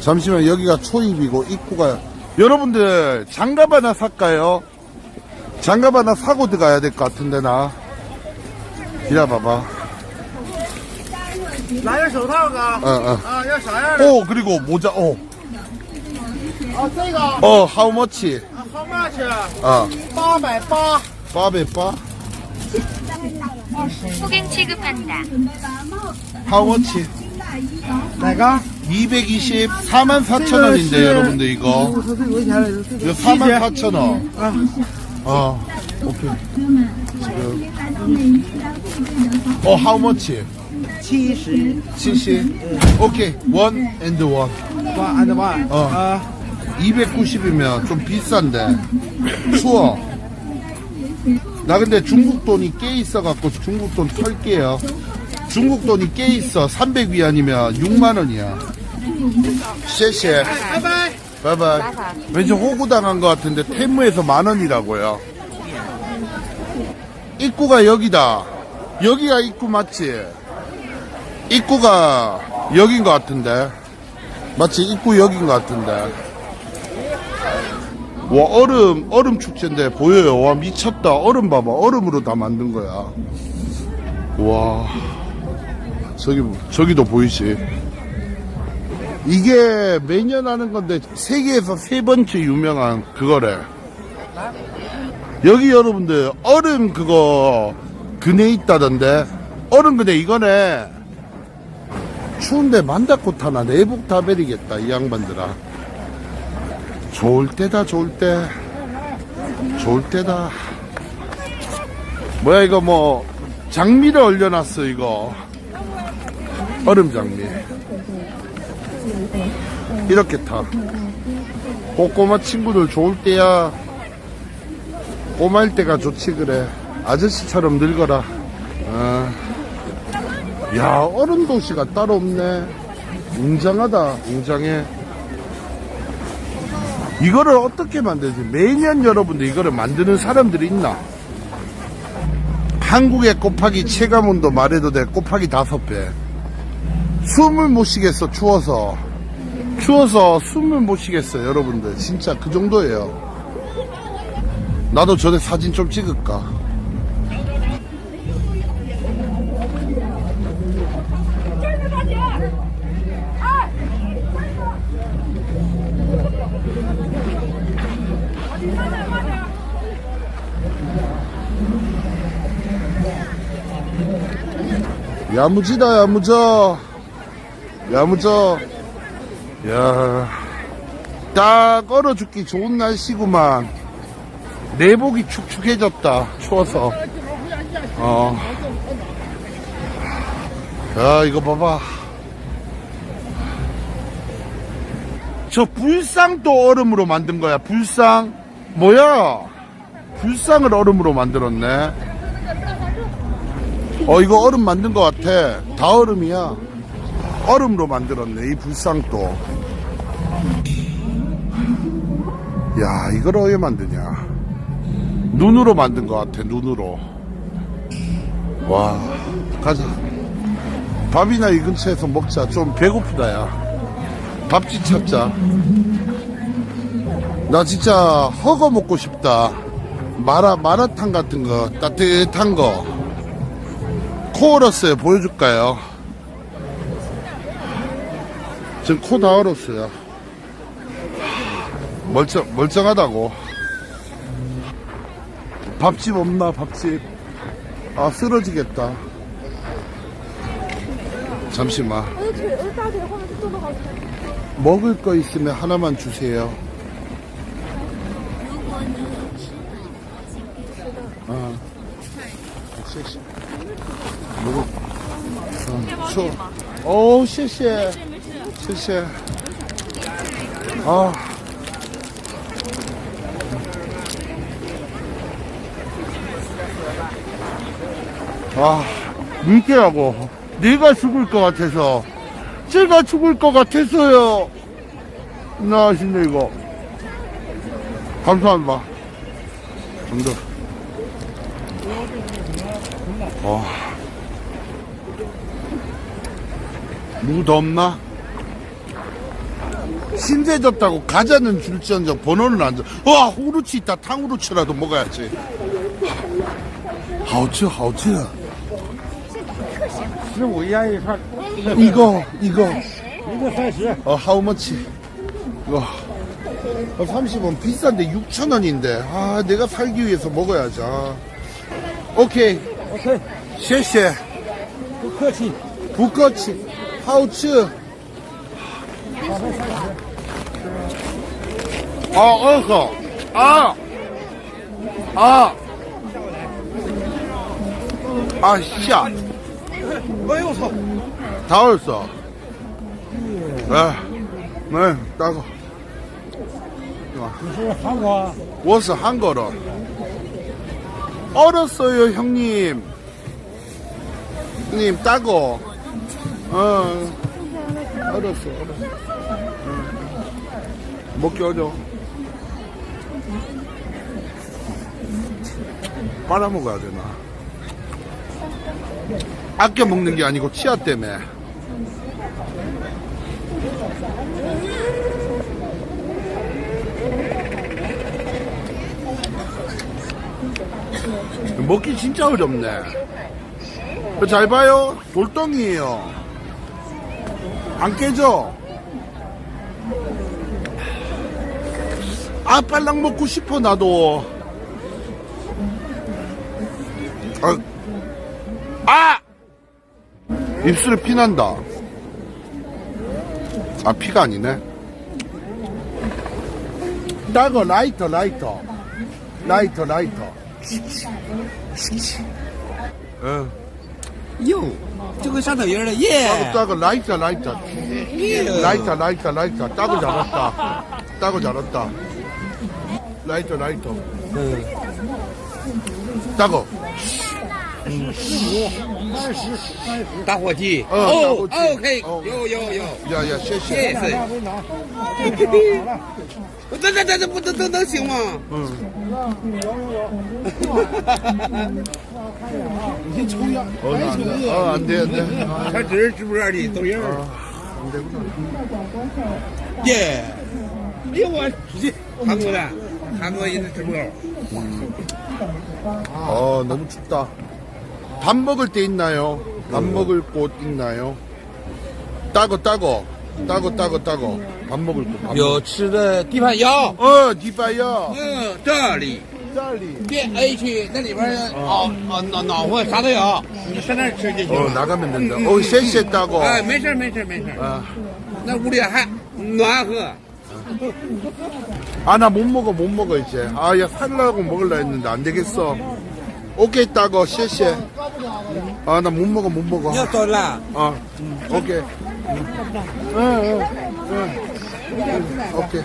잠시만 여기가 초입이고 입구가 여러분들 장갑 하나 살까요? 장갑 하나 사고 들어가야 될 것 같은데 나 기다려봐봐 拿点手套哥。 어, 어. 啊，要啥样的？ 오 그리고 모자 어, 哦，这个啊 어 how much? ，how much？ 어 八百八。 빠베 빠 호갱 취급한다. how much? 哪个？ 224만 4천 원인데 네, 여러분들 이거 네. 이거 4만 4천 원. 아, 어, 오케이. 지금 어, how much? 70. 70. 오케이, one and one. 와, 안 와. 어, 290이면 좀 비싼데 추워. 나 근데 중국 돈이 깨 있어갖고 중국 돈 털게요. 중국 돈이 깨 있어. 300위안이면 6만 원이야. 쉐쉐. 바이바이. 바이바이. 왠지 호구당한 것 같은데 테무에서 만 원이라고요. 입구가 여기다. 여기가 입구 맞지? 입구가 여긴 것 같은데. 마치 입구 여긴 것 같은데. 와, 얼음, 얼음 축제인데 보여요. 와, 미쳤다. 얼음 봐봐. 얼음으로 다 만든 거야. 와. 저기, 저기도 보이지? 이게 매년 하는 건데 세계에서 세 번째 유명한 그거래. 여기 여러분들 얼음 그거 그네 있다던데 얼음 그네 이거네. 추운데 만다꽃 하나 내복 다 베리겠다 이 양반들아. 좋을 때다 좋을 때. 좋을 때다. 뭐야 이거 뭐 장미를 얼려놨어 이거. 얼음 장미. 이렇게 타. 꼬꼬마 친구들 좋을 때야. 꼬마일 때가 좋지 그래. 아저씨처럼 늙어라. 아. 야 어른 도시가 따로 없네. 웅장하다. 웅장해. 이거를 어떻게 만들지? 매년 여러분들 이거를 만드는 사람들이 있나? 한국의 곱하기 체감온도 말해도 돼. 곱하기 다섯 배. 숨을 못 쉬겠어 추워서. 추워서 숨을 못 쉬겠어요, 여러분들. 진짜 그 정도예요. 나도 전에 사진 좀 찍을까? 야무지다, 야무져. 야무져. 야, 딱 얼어 죽기 좋은 날씨구만. 내복이 축축해졌다. 추워서. 어. 야, 이거 봐봐. 저 불상도 얼음으로 만든 거야. 불상. 뭐야? 불상을 얼음으로 만들었네. 어, 이거 얼음 만든 것 같아. 다 얼음이야. 얼음으로 만들었네, 이 불상도. 야, 이걸 어떻게 만드냐. 눈으로 만든 것 같아, 눈으로. 와, 가자. 밥이나 이 근처에서 먹자. 좀 배고프다, 야. 밥집 찾자. 나 진짜 허거 먹고 싶다. 마라, 마라탕 같은 거, 따뜻한 거. 코 얼었어요. 보여줄까요? 지금 코 다 얼었어요. 멀쩡, 멀쩡하다고. 밥집 없나, 밥집. 아, 쓰러지겠다. 잠시만. 먹을 거 있으면 하나만 주세요. 아. 먹을. 어, 쇼. 오, 谢谢. 스시야. 아. 아, 민기하고 네가 뭐. 죽을 것 같아서, 제가 죽을 것 같아서요. 나하신데 이거. 감사합니다. 정도. 와. 아. 무덥나? 신세졌다고 과자는 줄지언정 번호는 안 줘. 와, 후루치 있다. 탕후루치라도 먹어야지. 하우츠, 하우츠. 十五烟一串， 이거, 이거. 一个三十。 어, 하우머치. 이거. 어, 30원 비싼데 6,000원인데. 아, 내가 살기 위해서 먹어야지. 아. 오케이. ，OK，谢谢.不客气。 부커치. 하우츠. 어, 아, 어서. 아! 아! 아, 씨야. 왜 웃어? 다 얼었어. 아, 네, 따고. 워스 한거로. 얼었어요, 형님. 님, 따고. 어. 어, 얼었어, 얼었어. 응. 먹기 어려워. 빨아먹어야 되나? 아껴 먹는 게 아니고 치아 때문에. 먹기 진짜 어렵네. 잘 봐요. 돌덩이에요. 안 깨져. 아, 빨랑 먹고 싶어, 나도. 아! 입술 피난다. 아, 피가 아니네. 따거 라이터, 라이터. 라이터, 라이터. 어. 요, 저거 사다 열어, 예! 따거, 따거, 라이터, 라이터. 라이터, 라이터, 라이터. 따거 잘했다. 따거 잘했다. 라이터, 라이터. 예. 따거. 고 打火机。哦打火机，OK，哦有有有， 야야 谢谢谢谢。拿回拿。这这这这不这这能行吗？ 응. 你先抽烟， 어, 나, 안 돼. 어, 안 돼, 안 돼. 아, 他只是直播的抖音。 안 되구나. 耶！哎呦我，韩国的，韩国人的直播。 어, 너무 춥다. 밥 먹을 때 있나요? 밥 먹을 곳 있나요? 따고, 따고. 따고, 따고, 따고. 밥 먹을 곳. 밥 有吃的地盘有， 어, 디바요. 嗯，这里 짤리. 变 A 区那里边哦哦暖暖和啥都有，你上那儿吃就行 어, 了。 나가면 된다. 어, 쎄쎄 따고. 哎，没事儿没事儿没事儿， 아. 那屋里还暖和。 아, 나 못 먹어, 못 먹어, 이제. 아, 야, 살라고 먹을라 했는데 안 되겠어. 오케이, 따고, 쎄쎄. 아, 나 못 먹어, 못 먹어. 走了。 어, 오케이. 응, 응, 응. 오케이.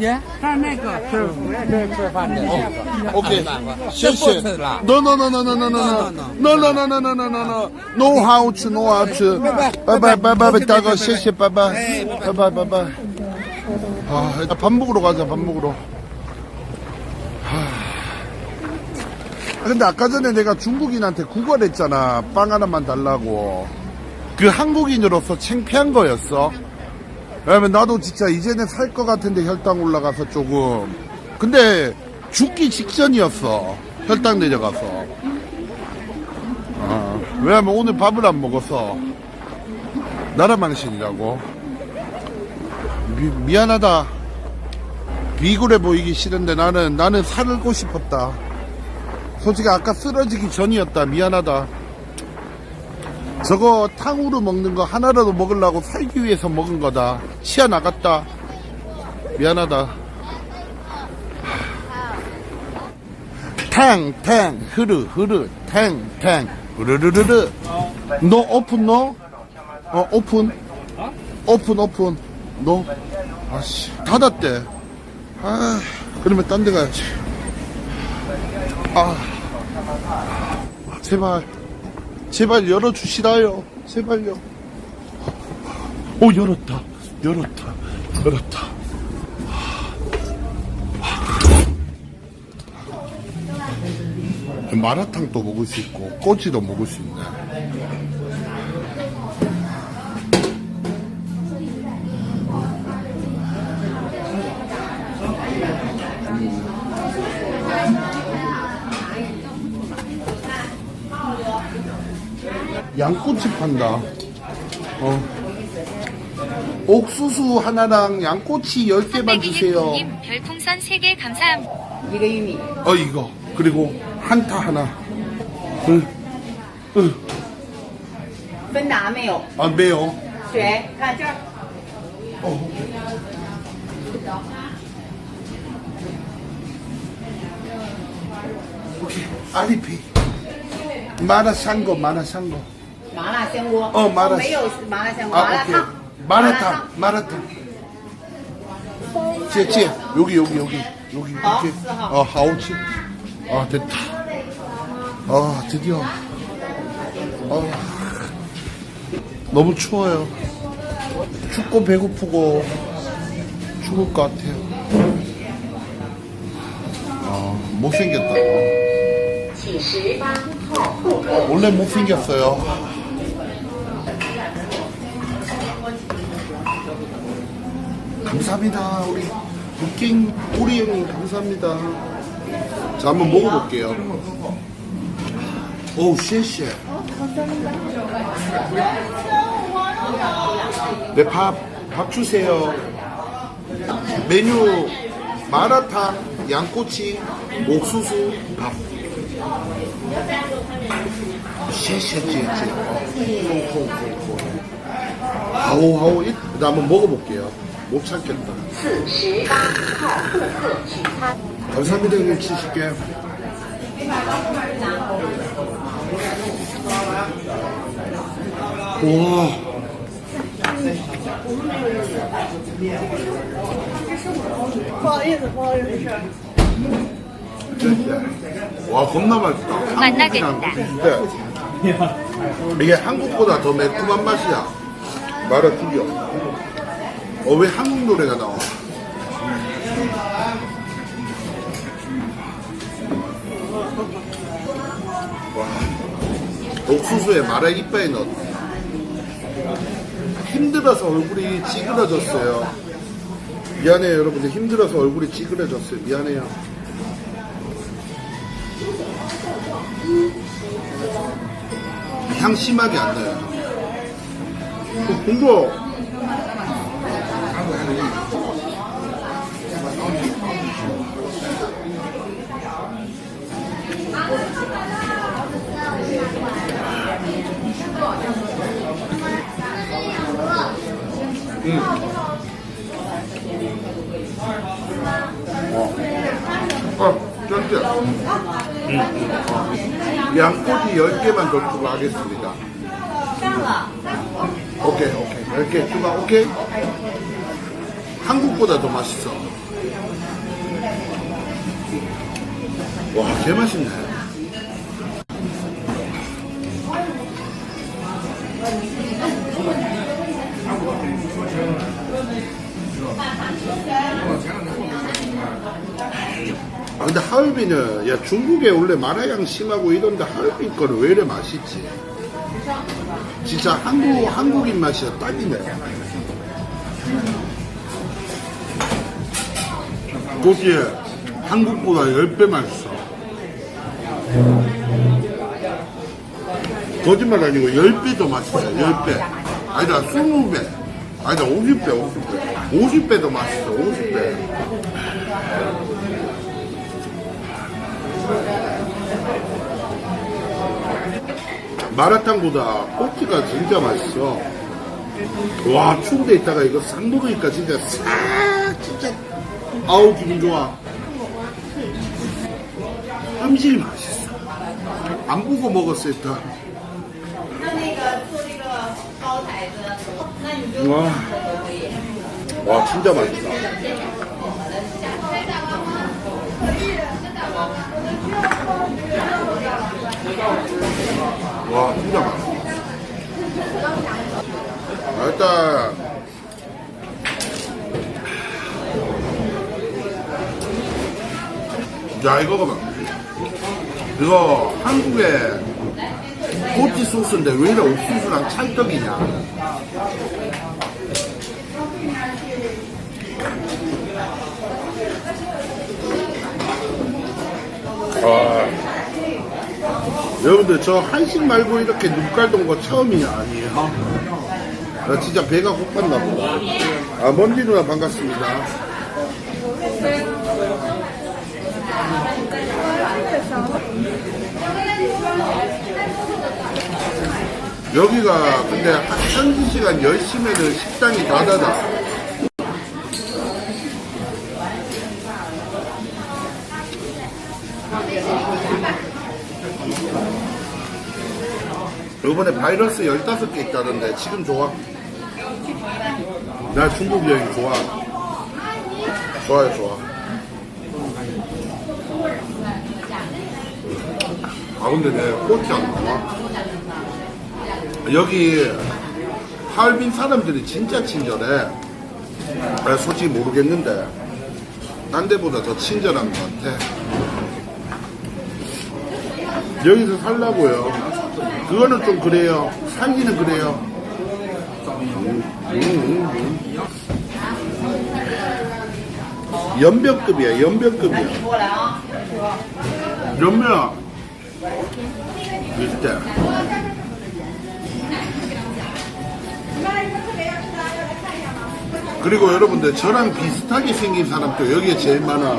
耶，上那个吃吃吃饭的。 오케이. 这不 쎄쎄. 吃了。 No, no, no, no, no, no, no, no. No, no, no, no, no, no, no, no. No how to, no how to. 바이바이, 바이바이, 따고, 쎄쎄, 바이바이. 바이바이, 바이바이. 아, 일단 밥 먹으러 가자, 밥 먹으러. 근데 아까 전에 내가 중국인한테 구걸했잖아. 빵 하나만 달라고. 그 한국인으로서 창피한 거였어. 왜냐면 나도 진짜 이제는 살 것 같은데 혈당 올라가서 조금. 근데 죽기 직전이었어. 혈당 내려가서. 아, 왜냐면 오늘 밥을 안 먹어서. 나라망신이라고. 미, 미안하다. 비굴해 보이기 싫은데 나는, 나는 살고 싶었다. 솔직히 아까 쓰러지기 전이었다. 미안하다. 저거 탕후루 먹는 거 하나라도 먹으려고 살기 위해서 먹은 거다. 치아 나갔다. 미안하다. 탕, 탕, 흐르, 흐르, 탕, 탕, 흐르르르르. 너 오픈 너? 어, 오픈? 오픈, 오픈. 너? 아씨, 닫았대. 아, 그러면 딴 데 가야지. 아, 제발. 제발 열어주시라요. 제발요. 오, 열었다. 열었다. 열었다. 마라탕도 먹을 수 있고, 꼬지도 먹을 수 있네. 양꼬치 판다. 어. 옥수수 하나랑 양꼬치 10개만 주세요. 별풍선 3개 감사합니다 이거 이미 어 이거. 그리고 한타 하나. 응. 응. 맨날 안 매요. 아 매요? 쇠 가자. 어. 오케이 아리피? 마라 산거 마라 산거 麻辣香锅。哦麻辣没有麻辣香锅， 아, 麻辣 오케이. 烫。 마라탕, 마라탕. 제, 제, 여기, 여기, 여기, 여기, 어? 이렇게. 어, 하오치. 아, 됐다. 아, 드디어. 아, 너무 추워요. 춥고 배고프고 죽을 것 같아요. 아, 못생겼다. 원래 못생겼어요. 감사합니다. 우리 부킹 오리 형님 감사합니다. 자, 한번 먹어볼게요. 오우, 쉐쉐. 네, 밥, 밥 주세요. 메뉴, 마라탕, 양꼬치, 옥수수, 밥. 쉐쉐. 아오, 아오, 일- 나 한번 먹어볼게요. 못 참겠다. 감사합니다, 형님, 치실게. 우와. 와 겁나 맛있다. 만나겠다. 한국이랑 비슷해. 이게 한국보다 더 매콤한 맛이야. 말아 튀겨. 어 왜 한국 노래가 나와? 와 옥수수에 마라 이빨에 넣었. 힘들어서 얼굴이 찌그러졌어요. 미안해요 여러분들 힘들어서 얼굴이 찌그러졌어요. 미안해요. 향 심하게 안 나요. 어, 근데 음. 어, 어, 쩐지. 양꼬치 10개만 더 추가하겠습니다. 오케이, 오케이. 10개 추가, 오케이? 한국보다 더 맛있어. 와, 개 맛있네. 아, 근데 하얼빈은, 야, 중국에 원래 마라향 심하고 이런데 하얼빈 거는 왜 이래 맛있지? 진짜 한국, 한국인 맛이야, 딱이네. 고기 한국보다 10배 맛있어. 거짓말 아니고 10배 더 맛있어, 10배. 아니다, 20배. 아니다, 50배, 50배. 50배 더 맛있어, 50배. 마라탕보다 꼬치가 진짜 맛있어. 와, 추운데 있다가 이거 싹 먹으니까 진짜 싹, 아우 기분 좋아. 햄질이 맛있어. 안 보고 먹었을 때 와. 와 진짜 맛있다. 와 진짜 맛있다. 아, 일단 야, 이거 봐봐. 이거 한국의 꼬치 소스인데 왜 이래 옥수수랑 찰떡이냐. 아, 여러분들 저 한식 말고 이렇게 눈깔 동거 처음이 아니에요. 나 진짜 배가 고팠나 보다. 아 먼지 누나 반갑습니다. 여기가 근데 한 현지 시간 10시면은 식당이 다 닫아. 이번에 바이러스 15개 있다던데 지금 좋아? 나 중국 여행 좋아. 좋아요, 좋아. 아, 근데 내 꽃이 안 나와. 여기 하얼빈 사람들이 진짜 친절해. 나 솔직히 모르겠는데, 딴 데보다 더 친절한 것 같아. 여기서 살라고요. 그거는 좀 그래요. 살기는 그래요. 음, 음, 음. 연변급이야, 연변급이야. 연변. 비슷해. 그리고 여러분들 저랑 비슷하게 생긴 사람도 여기에 제일 많아.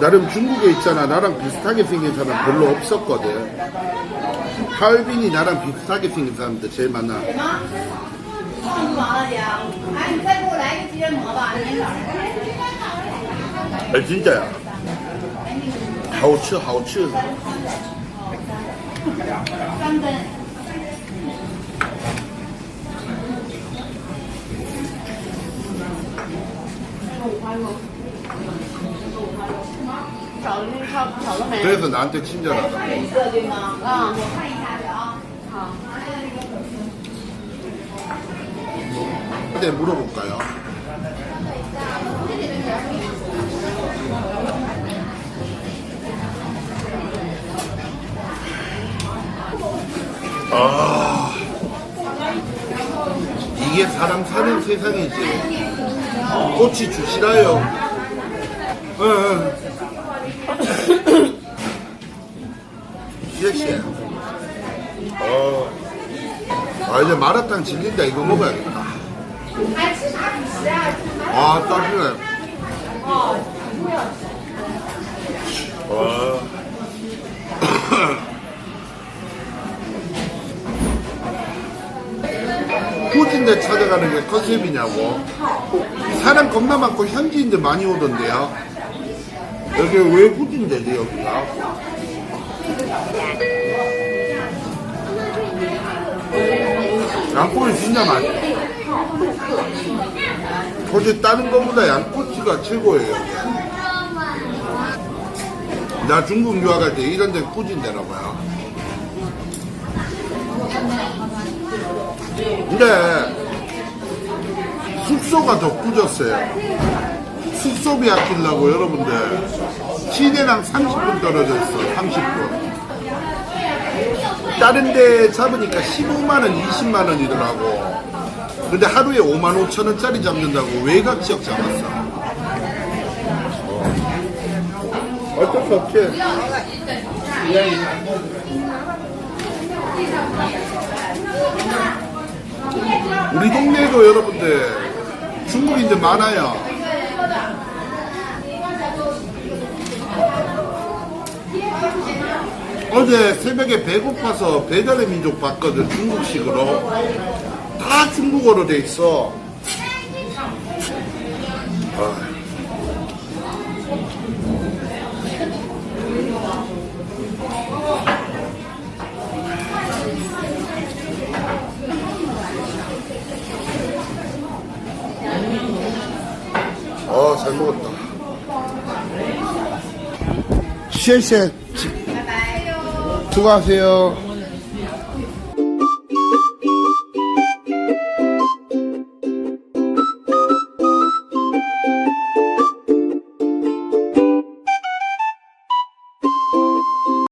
나름 중국에 있잖아. 나랑 비슷하게 생긴 사람 별로 없었거든. 하얼빈이 나랑 비슷하게 생긴 사람들 제일 많아. 忙了姐，哎，你再给我来一个鸡仁馍吧，明早。 아, 진짜야. 好吃,好吃.三根。 그래서 나한테 친절하다. 근데 물어볼까요? 아 이게 사람 사는 세상이지. 고치 주시라요. 응. 역시. 어. 아 이제 마라탕 질린다 이거 먹어야겠다. 아 딱이네. 와. 아. 후진대 찾아가는 게 컨셉이냐고. 사람 겁나 많고 현지인들 많이 오던데요. 여기 왜 후진대지, 여기가? 양꼬리 진짜 많이. 솔직히 다른 거보다 양꼬치가 최고예요. 나 중국 유학할 때 이런 데 꾸진대라고요. 근데 숙소가 더 꾸졌어요. 숙소비 아끼려고 여러분들 시내랑 30분 떨어져 있어. 30분. 다른 데 잡으니까 15만원, 20만원이더라고. 근데 하루에 5만 5천 원짜리 잡는다고 외곽 지역 잡았어. 어. 어쩔 수 없지. 우리 동네에도 여러분들 중국인들 많아요. 어제 새벽에 배고파서 배달의 민족 봤거든 중국식으로 다 중국어로 돼 있어. 아. 어, 잘 먹었다. 谢谢. 수고하세요.